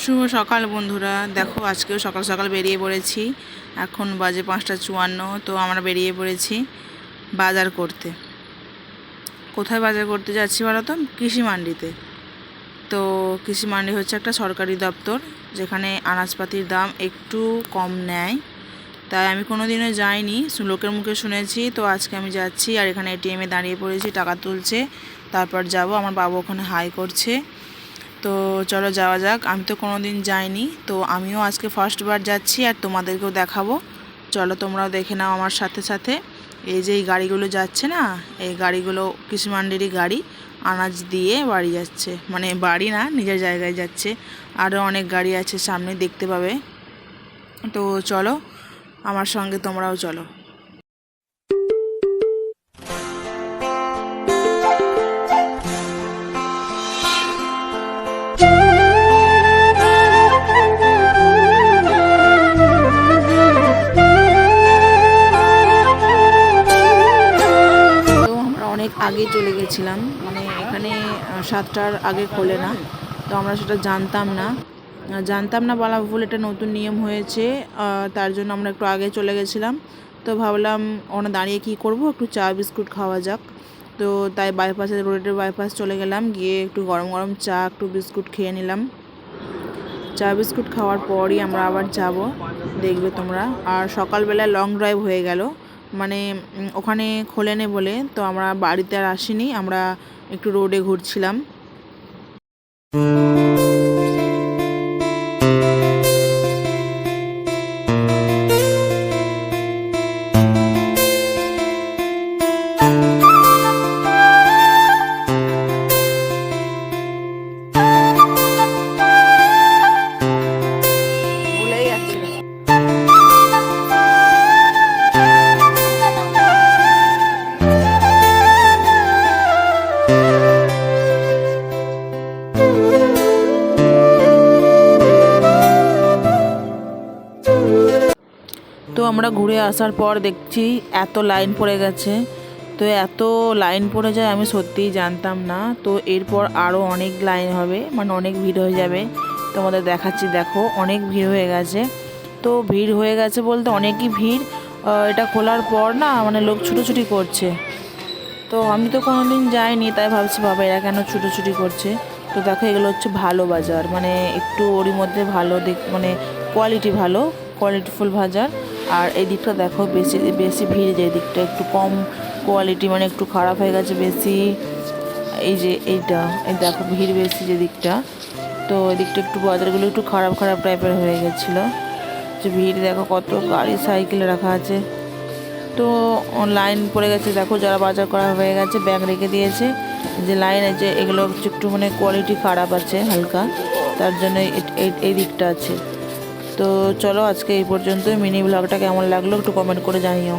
শুভ সকাল বন্ধুরা। দেখো, আজকেও সকাল সকাল বেরিয়ে পড়েছি। এখন বাজে পাঁচটা চুয়ান্ন, তো আমরা বেরিয়ে পড়েছি বাজার করতে। কোথায় বাজার করতে যাচ্ছি বলো তো? কৃষি মান্ডিতে তো কৃষি মান্ডি হচ্ছে একটা সরকারি দপ্তর, যেখানে আনাজপাতির দাম একটু কম নেয়। তাই আমি কোনো দিনও যাইনি লোকের মুখে শুনেছি। তো আজকে আমি যাচ্ছি আর এখানে এটিএমে দাঁড়িয়ে পড়েছি, টাকা তুলছে। তারপর যাব, আমার বাবু ওখানে হাই করছে। তো চলো যাওয়া যাক। আমি তো কোনো দিন যাইনি, তো আমিও আজকে ফার্স্টবার যাচ্ছি আর তোমাদেরকেও দেখাবো। চলো তোমরাও দেখে নাও আমার সাথে সাথে। এই যে এই গাড়িগুলো যাচ্ছে না, এই গাড়িগুলো কৃষি মান্ডিরই গাড়ি, আনাজ দিয়ে বাড়ি যাচ্ছে। মানে বাড়ি না, নিজের জায়গায় যাচ্ছে। আরও অনেক গাড়ি আছে সামনে, দেখতে পাবে। তো চলো, আমার সঙ্গে তোমরাও চলো। অনেক আগে চলে গেছিলাম। মানে এখানে সাতটার আগে খোলে না। তো আমরা সেটা জানতাম না। জানতাম না বলা ভুল, এটা নতুন নিয়ম হয়েছে। তার জন্য আমরা একটু আগে চলে গেছিলাম। তো ভাবলাম, ওখানে দাঁড়িয়ে কি করব? একটু চা, বিস্কুট খাওয়া যাক। তো তাই বাইপাসে রোডের বাইপাস চলে গেলাম। গিয়ে একটু গরম গরম চা, একটু বিস্কুট খেয়ে নিলাম। চা, বিস্কুট খাওয়ার পরই আমরা আবার যাব। দেখবে তোমরা। আর সকালবেলা লং ড্রাইভ হয়ে গেল। মানে ওখানে খোলেনি বলে তো আমরা বাড়িতে আর আসিনি আমরা একটু রোডে ঘুরছিলাম। তো আমরা ঘুরে আসার পর দেখছি এত লাইন পড়ে গেছে। তো এত লাইন পড়ে যায় আমি সত্যিই জানতাম না। তো এরপর আরও অনেক লাইন হবে মানে অনেক ভিড় হয়ে যাবে। তোমাদের দেখাচ্ছি, দেখো, অনেক ভিড় হয়ে গেছে। তো ভিড় হয়ে গেছে বলতে অনেকই ভিড়। এটা খোলার পর না মানে লোক ছুটোছুটি করছে। তো আমি তো কোনো দিন যাইনি, তাই ভাবছি, বাবা, এরা কেন ছুটোছুটি করছে? তো দেখো, এগুলো হচ্ছে ভালো বাজার। মানে একটু ওরই মধ্যে ভালো দেখ মানে কোয়ালিটি ভালো কোয়ালিটিফুল বাজার। আর এই দিকটা দেখো, বেশি বেশি ভিড়, যে দিকটা একটু কম কোয়ালিটি মানে একটু খারাপ হয়ে গেছে বেশি। এই যে এইটা, এই দেখো ভিড় বেশি যে দিকটা। তো এদিকটা একটু বাজারগুলো একটু খারাপ খারাপ টাইপের হয়ে গেছিল। যে ভিড় দেখো, কত গাড়ি, সাইকেল রাখা আছে। তো লাইন পড়ে গেছে, দেখো যারা বাজার করা হয়ে গেছে ব্যাগ রেখে দিয়েছে। যে লাইন আছে এগুলো একটু মানে কোয়ালিটি খারাপ আছে, হালকা। তার জন্য এই দিকটা আছে। তো চলো আজকে এই পর্যন্ত মিনি ব্লগটা কেমন লাগল একটু কমেন্ট করে জানিও।